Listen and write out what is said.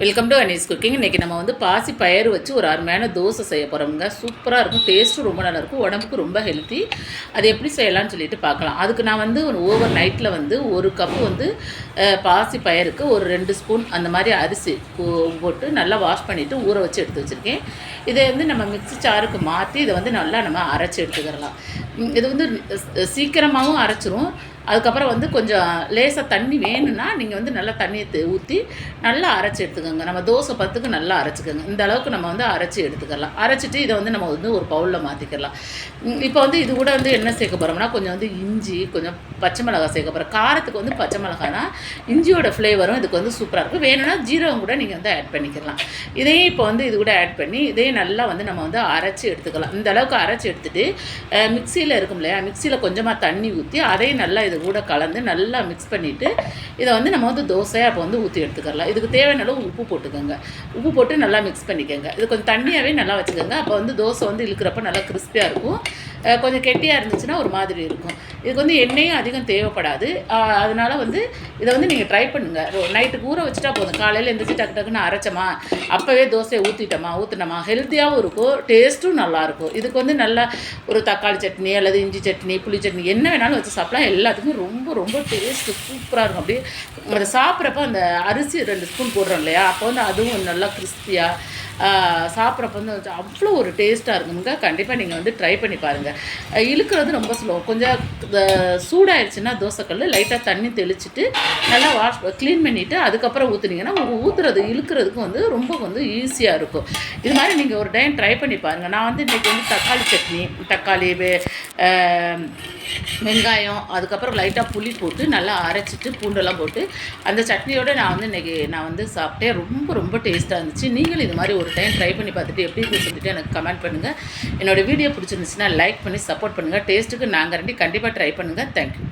Welcome to Anees cooking இன்றைக்கி நம்ம வந்து பாசி பயிறு வச்சு ஒரு அருமையான தோசை செய்ய போகிறோம்ங்க சூப்பராக இருக்கும். டேஸ்ட்டும் ரொம்ப நல்லாயிருக்கும் உடம்புக்கு ரொம்ப ஹெல்த்தி அது எப்படி செய்யலாம்னு சொல்லிட்டு பார்க்கலாம். அதுக்கு நான் வந்து ஒரு ஓவர் நைட்டில் வந்து ஒரு கப்பு வந்து பாசி பயிருக்கு ஒரு ரெண்டு ஸ்பூன் அந்த மாதிரி அரிசி போட்டு நல்லா வாஷ் பண்ணிவிட்டு ஊற வச்சு எடுத்து வச்சுருக்கேன். இதை வந்து நம்ம மிக்ஸி சாருக்கு மாற்றி இதை வந்து நல்லா நம்ம அரைச்சி எடுத்துக்கிறலாம் இது வந்து சீக்கிரமாகவும் அரைச்சிரும். அதுக்கப்புறம் வந்து கொஞ்சம் லேசாக தண்ணி வேணும்னா நீங்கள் வந்து நல்லா தண்ணியை ஊற்றி நல்லா அரைச்சி எடுத்துக்கோங்க. நம்ம தோசை பத்துக்கு நல்லா அரைச்சிக்கோங்க. இந்த அளவுக்கு நம்ம வந்து அரைச்சி எடுத்துக்கலாம். அரைச்சிட்டு இதை வந்து நம்ம வந்து ஒரு பவுலில் மாற்றிக்கலாம் இப்போ வந்து இது கூட வந்து என்ன சேர்க்க போகிறோம்னா கொஞ்சம் வந்து இஞ்சி கொஞ்சம் பச்சை மிளகாய் சேர்க்க போகிறோம் காரத்துக்கு வந்து பச்சை மிளகானா இஞ்சியோட ஃப்ளேவரும் இதுக்கு வந்து சூப்பராக இருக்கும். வேணும்னா ஜீரகம் கூட நீங்கள் வந்து ஆட் பண்ணிக்கலாம். இதையும் இப்போ வந்து இது கூட ஆட் பண்ணி இதையும் நல்லா வந்து நம்ம வந்து அரைச்சி எடுத்துக்கலாம். இந்த அளவுக்கு அரைச்சி எடுத்துட்டு மிக்சியில் இருக்கும் இல்லையா மிக்சியில் கொஞ்சமாக தண்ணி ஊற்றி அதையும் நல்லா இது கூட கலந்து நல்லா மிக்ஸ் பண்ணிவிட்டு இதை வந்து நம்ம வந்து தோசையாக அப்போ வந்து ஊற்றி எடுத்துக்கலாம் இதுக்கு தேவையான அளவு உப்பு போட்டுக்கோங்க. உப்பு போட்டு நல்லா மிக்ஸ் பண்ணிக்கோங்க. இது கொஞ்சம் தண்ணியாகவே நல்லா வச்சுக்கோங்க. அப்போ வந்து தோசை வந்து இழுக்கிறப்ப நல்லா கிறிஸ்பியாக இருக்கும். கொஞ்சம் கெட்டியாக இருந்துச்சுன்னா ஒரு மாதிரி இருக்கும். இதுக்கு வந்து எண்ணெயும் அதிகம் தேவைப்படாது. அதனால் வந்து இதை வந்து நீங்கள் ட்ரை பண்ணுங்கள் நைட்டுக்கு ஊற வச்சுட்டா போதும். காலையில் எந்திரிச்சு டக்கு டக்குன்னு அரைச்சோமா? அப்போவே தோசையை ஊற்றிட்டோமா ஊற்றினோமா ஹெல்த்தியாகவும் இருக்கும். டேஸ்ட்டும் நல்லாயிருக்கும் இதுக்கு வந்து நல்லா ஒரு தக்காளி சட்னி அல்லது இஞ்சி சட்னி புளி சட்னி என்ன வேணாலும் வச்சு சாப்பிடலாம். எல்லாத்துக்கும் ரொம்ப ரொம்ப டேஸ்ட்டு சூப்பராக இருக்கும். அப்படியே அதை சாப்பிட்றப்ப அந்த அரிசி ரெண்டு ஸ்பூன் போடுறோம் இல்லையா? அப்போ வந்து அதுவும் நல்லா கிறிஸ்பியாக சாப்பிட்றப்ப வந்து அவ்வளோ ஒரு டேஸ்ட்டாக இருக்குங்க. கண்டிப்பாக நீங்கள் வந்து ட்ரை பண்ணி பாருங்கள் இழுக்கிறது ரொம்ப ஸ்லோ கொஞ்சம் சூடாயிடுச்சுன்னா தோசைக்கல் லைட்டாக தண்ணி தெளிச்சுட்டு நல்லா வாஷ் க்ளீன் பண்ணிவிட்டு அதுக்கப்புறம் ஊற்றுனீங்கன்னா ஊற்றுறது இழுக்கிறதுக்கு வந்து ரொம்ப வந்து ஈஸியாக இருக்கும். இது மாதிரி நீங்கள் ஒரு டைம் ட்ரை பண்ணி பாருங்கள் நான் வந்து இன்றைக்கி வந்து தக்காளி சட்னி தக்காளி வே- வெங்காயம் அதுக்கப்புறம் லைட்டாக புளி போட்டு நல்லா அரைச்சிட்டு பூண்டெல்லாம் போட்டு அந்த சட்னியோடு நான் வந்து இன்றைக்கி நான் வந்து சாப்பிட்டேன். ரொம்ப ரொம்ப டேஸ்ட்டாக இருந்துச்சு. நீங்களும் இது மாதிரி ஒரு டைம் ட்ரை பண்ணி பார்த்துட்டு எப்படி இருக்கு சொல்லிட்டு எனக்கு கமெண்ட் பண்ணுங்கள் என்னோடய வீடியோ பிடிச்சிருந்துச்சுன்னா லைக் பண்ணி சப்போர்ட் பண்ணுங்கள் டேஸ்ட்டுக்கு நாங்கள் ரெண்டி கண்டிப்பாக ட்ரை பண்ணுங்கள் தேங்க்யூ